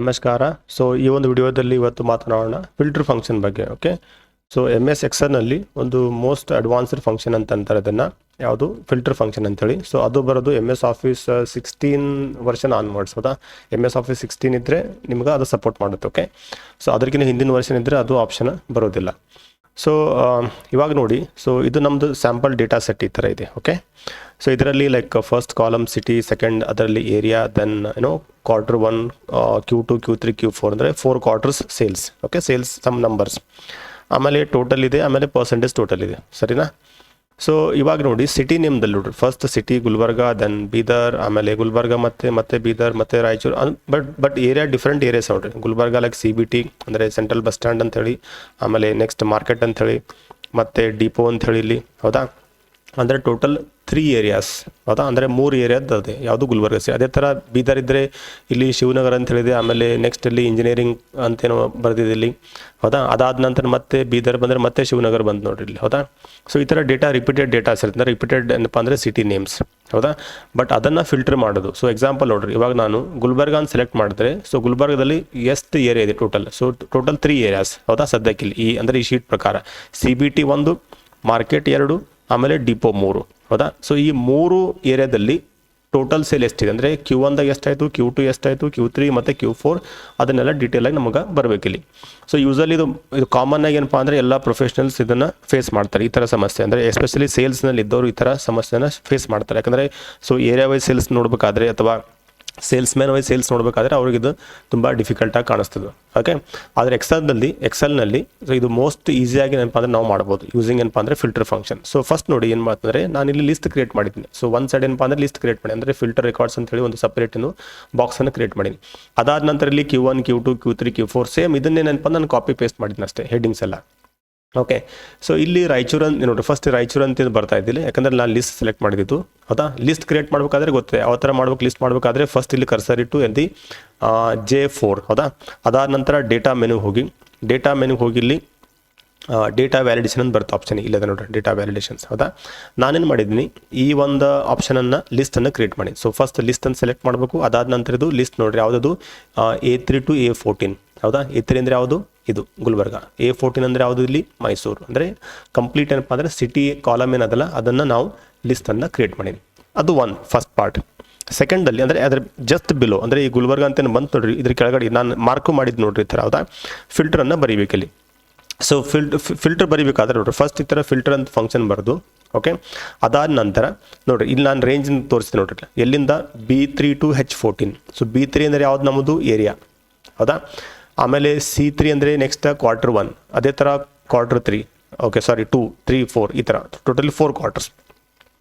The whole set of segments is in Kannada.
ನಮಸ್ಕಾರ. ಸೊ ಈ ಒಂದು ವಿಡಿಯೋದಲ್ಲಿ ಇವತ್ತು ಮಾತನಾಡೋಣ ಫಿಲ್ಟರ್ ಫಂಕ್ಷನ್ ಬಗ್ಗೆ ಓಕೆ ಸೊ ಎಂ ಎಸ್ ಎಕ್ಸರ್ನಲ್ಲಿ ಒಂದು ಮೋಸ್ಟ್ ಅಡ್ವಾನ್ಸ್ಡ್ ಫಂಕ್ಷನ್ ಅಂತ ಅಂತಾರೆ ಅದನ್ನು. ಯಾವುದು? ಫಿಲ್ಟರ್ ಫಂಕ್ಷನ್ ಅಂತೇಳಿ. ಸೊ ಅದು ಬರೋದು M S office sixteen version on ಹೌದಾ? ಎಂ ಎಸ್ ಆಫೀಸ್ ಸಿಕ್ಸ್ಟೀನ್ ಇದ್ದರೆ ನಿಮ್ಗೆ ಅದು ಸಪೋರ್ಟ್ ಮಾಡುತ್ತೆ ಓಕೆ ಸೊ ಅದಕ್ಕಿಂತ ಹಿಂದಿನ ವರ್ಷನ್ ಇದ್ದರೆ ಅದು ಆಪ್ಷನ್ ಬರೋದಿಲ್ಲ. ಸೊ ಇವಾಗ ನೋಡಿ. ಸೊ ಇದು ನಮ್ಮದು ಸ್ಯಾಂಪಲ್ ಡೇಟಾ ಸೆಟ್ ಈ ಥರ ಇದೆ ಓಕೆ ಸೊ ಇದರಲ್ಲಿ like first column city second ಅದರಲ್ಲಿ ಏರಿಯಾ ದೆನ್ ಏನೋ quarter one Q two Q three Q four ಅಂದರೆ four quarters sales okay sales sum numbers ಆಮೇಲೆ ಟೋಟಲ್ ಇದೆ, ಆಮೇಲೆ ಪರ್ಸೆಂಟೇಜ್ ಟೋಟಲ್ ಇದೆ. ಸರಿನಾ? ಸೊ ಇವಾಗ ನೋಡಿ ಸಿಟಿ ನೇಮ್ದಲ್ಲಿ ನೋಡ್ರಿ. First city Gulbarga then Bidar, ಆಮೇಲೆ ಗುಲ್ಬರ್ಗ ಮತ್ತೆ ಮತ್ತೆ ಬೀದರ್, ಮತ್ತೆ Raichur but but area different areas ನೋಡ್ರಿ. Gulbarga like C B T ಅಂದರೆ ಸೆಂಟ್ರಲ್ ಬಸ್ ಸ್ಟ್ಯಾಂಡ್ ಅಂತೇಳಿ ಆಮೇಲೆ ನೆಕ್ಸ್ಟ್ ಮಾರ್ಕೆಟ್ ಅಂಥೇಳಿ ಮತ್ತು ಡಿಪೋ ಅಂತ ಹೇಳಿ ಇಲ್ಲಿ, ಹೌದಾ? ಅಂದರೆ ಟೋಟಲ್ ತ್ರೀ ಏರಿಯಾಸ್ ಹೌದಾ ಅಂದರೆ ಮೂರು ಏರಿಯಾದ ಅದೇ, ಯಾವುದು ಗುಲ್ಬರ್ಗ ಸಿ ಅದೇ ಥರ ಬೀದರ್ ಇದ್ದರೆ ಇಲ್ಲಿ ಶಿವನಗರ ಅಂತ ಹೇಳಿದೆ, ಆಮೇಲೆ ನೆಕ್ಸ್ಟ್ ಇಲ್ಲಿ ಇಂಜಿನಿಯರಿಂಗ್ ಅಂತೇನೋ ಬರೆದಿದೆ ಇಲ್ಲಿ. ಹೌದಾ? ಅದಾದ ನಂತರ ಮತ್ತೆ ಬೀದರ್ ಬಂದರೆ ಮತ್ತೆ ಶಿವನಗರ ಬಂದು ನೋಡಿರಿ ಇಲ್ಲಿ. ಹೌದಾ? ಸೊ ಈ ಥರ ಡೇಟಾ ರಿಪೀಟೆಡ್ ಡೇಟಾಸ್ ಇರುತ್ತೆ ಅಂದರೆ ರಿಪೀಟೆಡ್ ಏನಪ್ಪ ಅಂದರೆ ಸಿಟಿ ನೇಮ್ಸ್ ಹೌದಾ? ಬಟ್ ಅದನ್ನು ಫಿಲ್ಟರ್ ಮಾಡೋದು. ಸೊ ಎಕ್ಸಾಂಪಲ್ ನೋಡ್ರಿ. ಇವಾಗ ನಾನು ಗುಲ್ಬರ್ಗ ಅಂತ ಸೆಲೆಕ್ಟ್ ಮಾಡಿದ್ರೆ ಸೊ ಗುಲ್ಬರ್ಗದಲ್ಲಿ ಎಷ್ಟು ಏರಿಯಾ ಇದೆ total so total three areas ಹೌದಾ? ಸದ್ಯಕ್ಕೆ ಇಲ್ಲಿ ಈ ಅಂದರೆ ಈ ಶೀಟ್ ಪ್ರಕಾರ. ಸಿ ಬಿ ಟಿ ಒಂದು ಮಾರ್ಕೆಟ್ ಎರಡು ಆಮೇಲೆ ಡಿಪೋ ಮೂರು. ಹೌದಾ? ಸೊ ಈ ಮೂರು ಏರಿಯಾದಲ್ಲಿ ಟೋಟಲ್ ಸೇಲ್ ಎಷ್ಟಿದೆ? ಅಂದರೆ ಕ್ಯೂ ಒಂದಾಗ ಎಷ್ಟಾಯಿತು? ಕ್ಯೂ ಟು ಎಷ್ಟಾಯಿತು? ಕ್ಯೂ ತ್ರೀ ಮತ್ತು ಕ್ಯೂ ಫೋರ್ ಅದನ್ನೆಲ್ಲ ಆಗಿ ನಮಗೆ ಬರಬೇಕಿಲ್ಲಿ. ಸೊ ಯೂಸಲಿ ಇದು ಇದು ಕಾಮನ್ ಆಗಿ ಏನಪ್ಪ ಅಂದರೆ ಎಲ್ಲ ಪ್ರೊಫೆಷನಲ್ಸ್ ಇದನ್ನು ಫೇಸ್ ಮಾಡ್ತಾರೆ. ಈ ಥರ ಸಮಸ್ಯೆ. ಅಂದರೆ ಎಸ್ಪೆಷಲಿ ಸೇಲ್ಸ್ನಲ್ಲಿ ಇದ್ದವರು ಈ ಥರ ಸಮಸ್ಯೆನ ಫೇಸ್ ಮಾಡ್ತಾರೆ. ಯಾಕಂದರೆ ಸೊ ಏರಿಯಾ ವೈಸ್ ಸೇಲ್ಸ್ ನೋಡಬೇಕಾದ್ರೆ ಅಥವಾ ಸೇಲ್ಸ್ ಮ್ಯಾನ್ ವೈಸ್ ಸೇಲ್ಸ್ ನೋಡಬೇಕಾದ್ರೆ ಅವ್ರಿಗೆ ಇದು ತುಂಬ ಡಿಫಿಕಲ್ಟಾಗಿ ಕಾಣಿಸ್ತದೆ. ಓಕೆ ಆದರೆ ಎಕ್ಸಲ್ನಲ್ಲಿ ಎಕ್ಸೆಲ್ನಲ್ಲಿ ಸೊ ಇದು ಮೋಸ್ಟ್ ಈಸಿಯಾಗಿ ಏನಪ್ಪ ಅಂದರೆ ನಾವು ಮಾಡ್ಬೋದು. ಯೂಸಿಂಗ್ ಏನಪ್ಪ ಅಂದರೆ ಫಿಲ್ಟರ್ ಫಂಕ್ಷನ್ ಸೊ ಫಸ್ಟ್ ನೋಡಿ ಏನು ಮಾಡ್ತಂದರೆ ನಾನು ಇಲ್ಲಿ ಲಿಸ್ಟ್ ಕ್ರಿಯೇಟ್ ಮಾಡಿದ್ದೀನಿ. ಸೊ ಒಂದು ಸೈಡ್ ಏನಪ್ಪ ಅಂದರೆ ಲಿಸ್ಟ್ ಕ್ರಿಯೇಟ್ ಮಾಡಿ ಅಂದರೆ ಫಿಲ್ಟರ್ ರೆಕಾರ್ಡ್ಸ್ ಅಂತ ಹೇಳಿ ಒಂದು ಸಪ್ರೇಟ್ ಬಾಕ್ಸನ್ನು ಕ್ರಿಯೇಟ್ ಮಾಡೀನಿ ಅದಾದ ನಂತರ ಇಲ್ಲಿ Q one Q two Q three Q four same ಇದನ್ನೇನಪ್ಪ ನಾನು ಕಾಪಿ ಪೇಸ್ಟ್ ಮಾಡಿದ್ದೀನಿ ಅಷ್ಟೇ ಹೆಡ್ಡಿಂಗ್ಸ್ ಎಲ್ಲ. ಓಕೆ ಸೊ ಇಲ್ಲಿ ರಾಯಚೂರು ಅಂತ ನೋಡಿರಿ ಫಸ್ಟ್ ರಾಯಚೂರು ಅಂತ ಬರ್ತಾ ಇದ್ದಿಲ್ಲ. ಯಾಕಂದ್ರೆ ನಾನು ಲಿಸ್ಟ್ ಸೆಲೆಕ್ಟ್ ಮಾಡಿದ್ದು. ಹೌದಾ? ಲಿಸ್ಟ್ ಕ್ರಿಯೇಟ್ ಮಾಡಬೇಕಾದ್ರೆ ಗೊತ್ತೆ. ಯಾವ ಥರ ಮಾಡ್ಬೇಕು ಲಿಸ್ಟ್ ಮಾಡಬೇಕಾದ್ರೆ ಫಸ್ಟ್ ಇಲ್ಲಿ ಕರ್ಸರ್ ಇಟ್ಟು ಎಂದು ಜೆ ಫೋರ್ ಹೌದಾ? ಅದಾದ ನಂತರ ಡೇಟಾ ಮೆನು ಹೋಗಿ. ಡೇಟಾ ಮೆನುಗೆ ಹೋಗಿ ಇಲ್ಲಿ ಡೇಟಾ ವ್ಯಾಲಿಡೇಷನ್ ಅಂತ ಬರುತ್ತೆ ಆಪ್ಷನ್ ಇಲ್ಲದ ನೋಡ್ರಿ ಡೇಟಾ ವ್ಯಾಲಿಡೇಷನ್ಸ್ ಹೌದಾ? ನಾನೇನು ಮಾಡಿದ್ದೀನಿ, ಈ ಒಂದು ಆಪ್ಷನನ್ನು ಲಿಸ್ಟನ್ನು ಕ್ರಿಯೇಟ್ ಮಾಡಿ. ಸೊ ಫಸ್ಟ್ ಲಿಸ್ಟನ್ನು ಸೆಲೆಕ್ಟ್ ಮಾಡಬೇಕು. ಅದಾದ ನಂತರ ಇದು ಲಿಸ್ಟ್ ನೋಡಿರಿ, ಯಾವುದದು? A three to A fourteen ಹೌದಾ? ಎ ತ್ರೀ ಅಂದರೆ ಯಾವುದು? ಇದು ಗುಲ್ಬರ್ಗ. ಎ ಫೋರ್ಟೀನ್ ಅಂದರೆ ಯಾವುದು ಇಲ್ಲಿ? ಮೈಸೂರು. ಅಂದರೆ ಕಂಪ್ಲೀಟ್ ಏನಪ್ಪ ಅಂದರೆ ಸಿಟಿ ಕಾಲಮ್ ಏನದಲ್ಲ, ಅದನ್ನು ನಾವು ಲಿಸ್ಟನ್ನು ಕ್ರಿಯೇಟ್ ಮಾಡೀನಿ ಅದು ಒನ್ ಫಸ್ಟ್ ಪಾರ್ಟ್ ಸೆಕೆಂಡಲ್ಲಿ ಅಂದರೆ ಅದ್ರ ಜಸ್ಟ್ ಬಿಲೋ ಅಂದರೆ ಈ ಗುಲ್ಬರ್ಗ ಅಂತ ಬಂತು ನೋಡ್ರಿ, ಇದ್ರ ಕೆಳಗಡೆ ನಾನು ಮಾರ್ಕು ಮಾಡಿದ್ದು ನೋಡ್ರಿ ಈ ಥರ ಹೌದಾ? ಫಿಲ್ಟರನ್ನು ಬರೀಬೇಕಲ್ಲಿ ಸೊ ಫಿಲ್ಟ್ ಫಿಲ್ಟರ್ ಬರೀಬೇಕಾದ್ರೆ ನೋಡ್ರಿ ಫಸ್ಟ್ ಈ ಥರ ಫಿಲ್ಟರ್ ಅಂತ ಫಂಕ್ಷನ್ ಬರೆದು ಓಕೆ ಅದಾದ ನಂತರ ನೋಡ್ರಿ, ಇಲ್ಲಿ ನಾನು ರೇಂಜ್ ತೋರಿಸ್ತೀನಿ ನೋಡ್ರಿ, ಎಲ್ಲಿಂದ? B to H fourteen so B three ಅಂದರೆ ಯಾವ್ದು ನಮ್ಮದು ಏರಿಯಾ ಹೌದಾ? ಆಮೇಲೆ ಸಿ ತ್ರೀ ಅಂದರೆ ನೆಕ್ಸ್ಟ್ ಕ್ವಾರ್ಟರ್ ಒನ್ ಅದೇ ಥರ quarter three okay sorry two three four ಈ ಥರ ಟೋಟಲಿ ಫೋರ್ ಕ್ವಾರ್ಟರ್ಸ್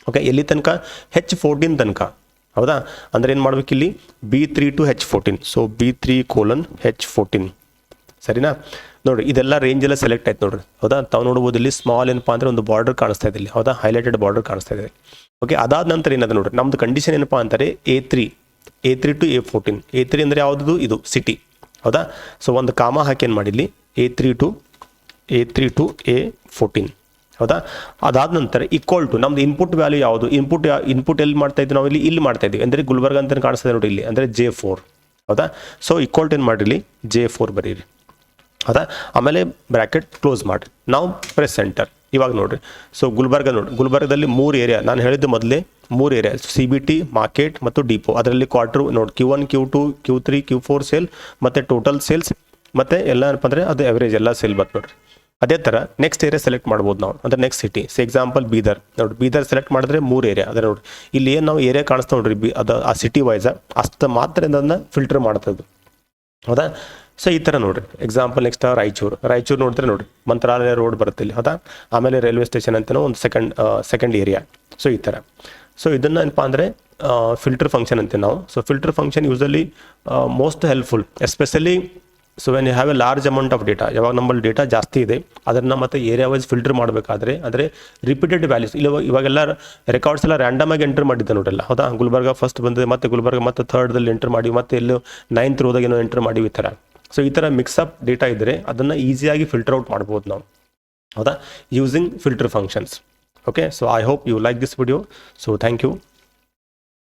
ಓಕೆ ಎಲ್ಲಿ ತನಕ? ಹೆಚ್ ಫೋರ್ಟೀನ್ ತನಕ. ಹೌದಾ? ಅಂದರೆ ಏನು ಮಾಡ್ಬೇಕು ಇಲ್ಲಿ? B three to H fourteen so B three colon H fourteen ಸರಿನಾ? ನೋಡಿ ಇದೆಲ್ಲ ರೇಂಜ್ ಎಲ್ಲ ಸೆಲೆಕ್ಟ್ ಆಯ್ತು ನೋಡ್ರಿ. ಹೌದಾ? ತಾವು ನೋಡ್ಬೋದು ಇಲ್ಲಿ ಸ್ಮಾಲ್ ಏನಪ್ಪ ಅಂದರೆ ಒಂದು ಬಾರ್ಡರ್ ಕಾಣಿಸ್ತಾ ಇದೆ ಇಲ್ಲಿ. ಹೌದಾ? ಹೈಲೈಟೆಡ್ ಬಾರ್ಡರ್ ಕಾಣಿಸ್ತಾ ಇದೆ. ಓಕೆ ಅದಾದ ನಂತರ ಏನದ ನೋಡ್ರಿ. ನಮ್ದು ಕಂಡೀಷನ್ ಏನಪ್ಪ ಅಂತಾರೆ A three A three to A fourteen A three ಅಂದರೆ ಯಾವುದು ಇದು ಸಿಟಿ ಹೌದಾ? ಸೊ ಒಂದು ಕಾಮ ಹಾಕಿ ಏನು ಮಾಡಿಲ್ಲಿ A three to A three to A fourteen ಹೌದಾ? ಅದಾದ ನಂತರ ಈಕ್ವಲ್ ಟು ನಮ್ದು ಇನ್ಪುಟ್ ವ್ಯಾಲ್ಯೂ ಯಾವುದು? ಇನ್ಪುಟ್ ಇನ್ಪುಟ್ ಎಲ್ಲಿ ಮಾಡ್ತಾ ಇದ್ದೀವಿ ನಾವು ಇಲ್ಲಿ ಇಲ್ಲಿ ಮಾಡ್ತಾ ಇದ್ದೀವಿ ಅಂದರೆ ಗುಲ್ಬರ್ಗ ಅಂತ ಕಾಣಿಸ್ತದೆ ನೋಡಿ ಇಲ್ಲಿ. ಅಂದರೆ ಜೆ ಫೋರ್ ಹೌದಾ? ಸೊ ಈಕ್ವಲ್ ಟು ಏನು ಮಾಡಿರಲಿ? ಜೆ ಫೋರ್ ಬರೀರಿ. ಹೌದಾ? ಆಮೇಲೆ ಬ್ರ್ಯಾಕೆಟ್ ಕ್ಲೋಸ್ ಮಾಡಿ ನಾವು ಪ್ರೆಸ್ ಸೆಂಟರ್ ಇವಾಗ ನೋಡ್ರಿ. ಸೊ ಗುಲ್ಬರ್ಗ ನೋಡಿ ಗುಲ್ಬರ್ಗದಲ್ಲಿ ಮೂರು ಏರಿಯಾ ನಾನು ಹೇಳಿದ್ದು ಮೊದಲೇ ಮೂರು area C B T market ಮತ್ತು ಡಿಪೋ ಅದರಲ್ಲಿ ಕ್ವಾರ್ಟರ್ ನೋಡಿ Q one Q two Q three Q four sale ಮತ್ತು ಟೋಟಲ್ ಸೇಲ್ಸ್ ಮತ್ತು ಎಲ್ಲ ಏನಪ್ಪ ಅಂದರೆ ಅದು ಎವರೇಜ್ ಎಲ್ಲ ಸೇಲ್ ಬರ್ತದೆ ನೋಡಿರಿ. ಅದೇ ಥರ ನೆಕ್ಸ್ಟ್ ಏರಿಯಾ ಸೆಲೆಕ್ಟ್ ಮಾಡ್ಬೋದು ನಾವು. ಅಂದರೆ next city so example Bidar. ನೋಡಿ ಬೀದರ್ ಸೆಲೆಕ್ಟ್ ಮಾಡಿದ್ರೆ ಮೂರು ಏರಿಯಾ ಅದೇ ನೋಡಿ ಇಲ್ಲಿ ಏನು ನಾವು ಏರಿಯಾ ಕಾಣಿಸ್ತಾ ನೋಡ್ರಿ ಬಿ ಅದು ಆ ಸಿಟಿ ವೈಸ ಅಷ್ಟು ಮಾತ್ರ ಅದನ್ನು ಫಿಲ್ಟರ್ ಮಾಡ್ತದ್ದು ಹೌದಾ? ಸೊ ಈ ಥರ ನೋಡ್ರಿ. Example next Raichur. ರಾಯಚೂರು ನೋಡಿದ್ರೆ ನೋಡಿ ಮಂತ್ರಾಲಯ ರೋಡ್ ಬರುತ್ತೆ ಇಲ್ಲಿ. ಹೌದಾ? ಆಮೇಲೆ ರೈಲ್ವೆ ಸ್ಟೇಷನ್ ಅಂತಲೂ ಒಂದು ಸೆಕೆಂಡ್ ಸೆಕೆಂಡ್ ಏರಿಯಾ ಸೊ ಈ ಥರ ಸೊ ಇದನ್ನು ಏನಪ್ಪ ಅಂದರೆ ಫಿಲ್ಟರ್ ಫಂಕ್ಷನ್ ಅಂತೀವಿ ನಾವು. So filter function usually most helpful especially so when you have a large amount of data ಯಾವಾಗ ನಮ್ಮಲ್ಲಿ ಡೇಟಾ ಜಾಸ್ತಿ ಇದೆ, ಅದನ್ನು ಮತ್ತೆ ಏರಿಯಾ ವೈಸ್ ಫಿಲ್ಟರ್ ಮಾಡಬೇಕಾದ್ರೆ, ಅಂದರೆ ರಿಪೀಟೆಡ್ ವ್ಯಾಲ್ಯೂಸ್ ಇಲ್ಲ ಇವಾಗೆಲ್ಲ ರೆಕಾರ್ಡ್ಸ್ ಎಲ್ಲ ರ್ಯಾಂಡಮ್ ಆಗಿ ಎಂಟರ್ ಮಾಡಿದ್ದೆ ನೋಡಲ್ಲ ಹೌದಾ? ಗುಲ್ಬರ್ಗ ಫಸ್ಟ್ ಬಂದಿದೆ, ಮತ್ತೆ ಗುಲ್ಬರ್ಗ ಮತ್ತೆ ಥರ್ಡ್ದಲ್ಲಿ ಎಂಟರ್ ಮಾಡಿ, ಮತ್ತೆ ಎಲ್ಲೂ ನೈನ್ತ್ ರೋದಾಗ ಏನೋ ಎಂಟರ್ ಮಾಡಿ ಈ ಥರ ಸೊ ಈ ಥರ ಮಿಕ್ಸಪ್ ಡೇಟಾ ಇದ್ದರೆ ಅದನ್ನು ಈಸಿಯಾಗಿ ಫಿಲ್ಟರ್ ಔಟ್ ಮಾಡ್ಬೋದು ನಾವು. ಹೌದಾ? Using filter functions okay so I hope you like this video so thank you